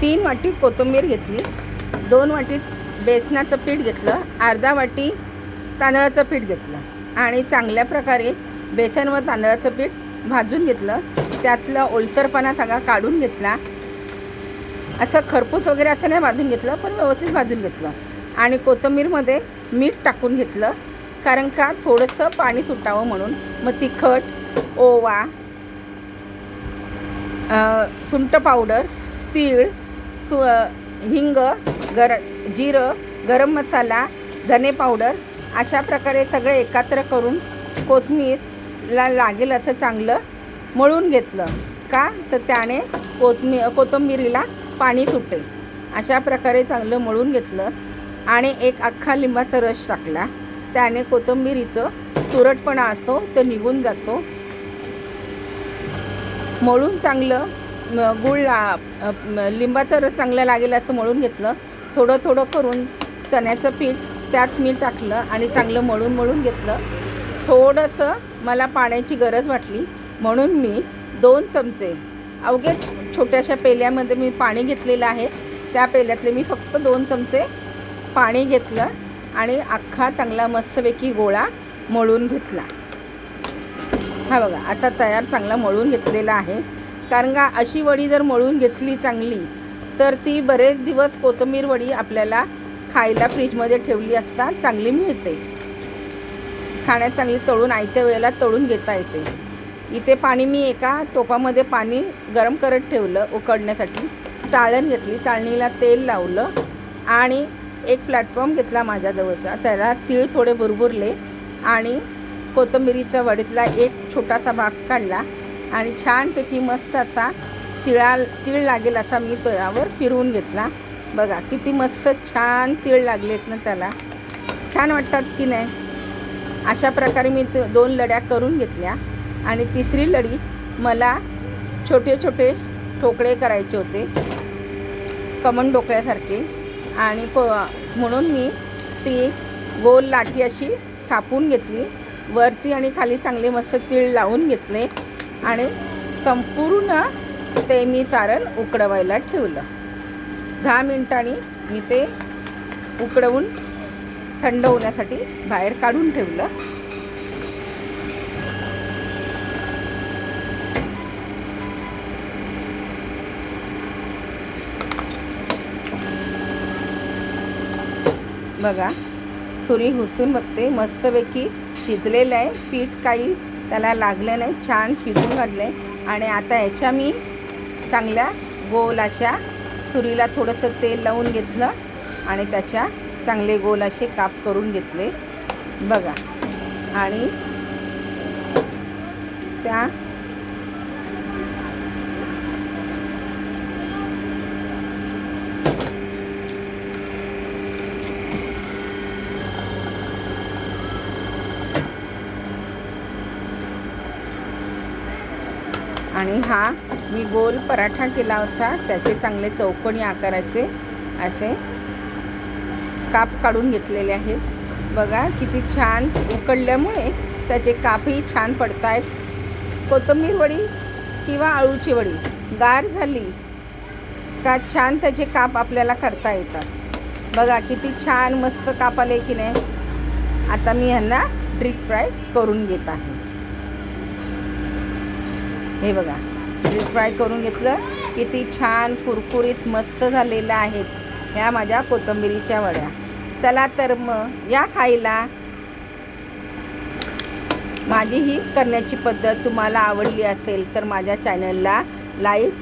तीन वाटी कोथिंबीर घेतली. दोन वाटी बेसनाचं पीठ घेतलं. अर्धा वाटी तांदळाचं पीठ घेतलं. आणि चांगल्या प्रकारे बेसन व तांदळाचं पीठ भाजून घेतलं. त्यातलं ओलसरपणा सगळा काढून घेतला. असं खरपूस वगैरे असं नाही भाजून घेतलं पण व्यवस्थित भाजून घेतलं. आणि कोथिंबीरमध्ये मीठ टाकून घेतलं. कारण का? थोडंसं पाणी सुटावं म्हणून. मग तिखट ओवा सुंट पावडर तीळ सु हिंग गर जिरं गरम मसाला धने पावडर अशा प्रकारे सगळे एकत्र करून कोथमीरला लागेल असं चांगलं मळून घेतलं का तर त्याने कोथमी कोथंबिरीला पाणी सुटेल अशा प्रकारे चांगलं मळून घेतलं आणि एक अख्खा लिंबाचा रस टाकला त्याने कोथंबिरीचं तुरटपणा असतो तो निघून जातो मळून चांगलं गुळ ला लिंबाचा रस चांगला लागेल असं मळून घेतलं. थोडं थोडं करून चण्याचं पीठ त्यात मी टाकलं आणि चांगलं मळून मळून घेतलं. थोडंसं मला पाण्याची गरज वाटली. म्हणून मी दोन चमचे अवघे छोट्याशा पेल्यामध्ये मी पाणी घेतलेलं आहे. त्या पेल्यातले मी फक्त दोन चमचे पाणी घेतलं आणि अख्खा चांगला मस्तपैकी गोळा मळून घेतला. हा बघा असा तयार चांगला मळून घेतलेला आहे. कारण का अशी वडी जर मळून घेतली चांगली तर ती बरेच दिवस कोथिंबीर वडी आपल्याला खायला फ्रीजमध्ये ठेवली असता चांगली मिळते. खाण्यात चांगली तळून आयत्या वेळेला तळून घेता येते. इथे पाणी मी एका टोपामध्ये पाणी गरम करत ठेवलं उकडण्यासाठी चाळण घेतली चाळणीला तेल लावलं आणि एक प्लॅटफॉर्म घेतला माझ्याजवळचा त्याला तीळ थोडे भुरभुरले आणि कोथिंबिरीचा वडीतला एक छोटासा भाग काढला. आणि छानपैकी मस्त असा तिळा तीळ लागेल असा मी तो यावर फिरवून घेतला. बघा किती मस्त छान तीळ लागलेत ना त्याला. छान वाटतात की नाही? अशा प्रकारे मी दोन लड्या करून घेतल्या. आणि तिसरी लढी मला छोटे छोटे ठोकळे करायचे होते. कमन डोकळ्यासारखे. आणि को म्हणून मी ती गोल लाठी अशी थापून घेतली. वरती आणि खाली चांगले मस्त तीळ लावून घेतले. आणि संपूर्ण ते मी सारण उकडवायला ठेवलं. दहा मिनिटांनी मी ते उकडवून थंड होण्यासाठी बाहेर काढून ठेवलं. बघा सुरी घुसून बघते मस्तपैकी शिजलेलं आहे पीठ काही त्याला लागलं नाही छान शिजून घातलं आहे आणि आता याच्या मी चांगल्या गोल अशा सुरीला थोडंसं तेल लावून घेतलं आणि त्याच्या चांगले गोल असे काप करून घेतले. बघा. आणि त्या आणि हा मी गोल पराठा केला होता. त्याचे चांगले चौकोनी आकाराचे असे काप काढून घेतलेले आहेत. बघा किती छान उकडल्यामुळे त्याचे कापही छान पडत आहेत कोथिंबीर वडी किंवा आळूची वडी गार झाली का छान त्याचे काप आपल्याला करता येतात. बघा किती छान मस्त काप आले की नाही. आता मी ह्यांना ड्रीप फ्राय करून घेत आहे. हे बघा. डीप फ्राय करून घेतलं. किती छान कुरकुरीत मस्त झालेलं आहेत ह्या माझ्या कोथिंबिरीच्या वड्या. चला तर मग या खायला. माझी ही करण्याची पद्धत तुम्हाला आवडली असेल तर माझ्या चॅनलला लाईक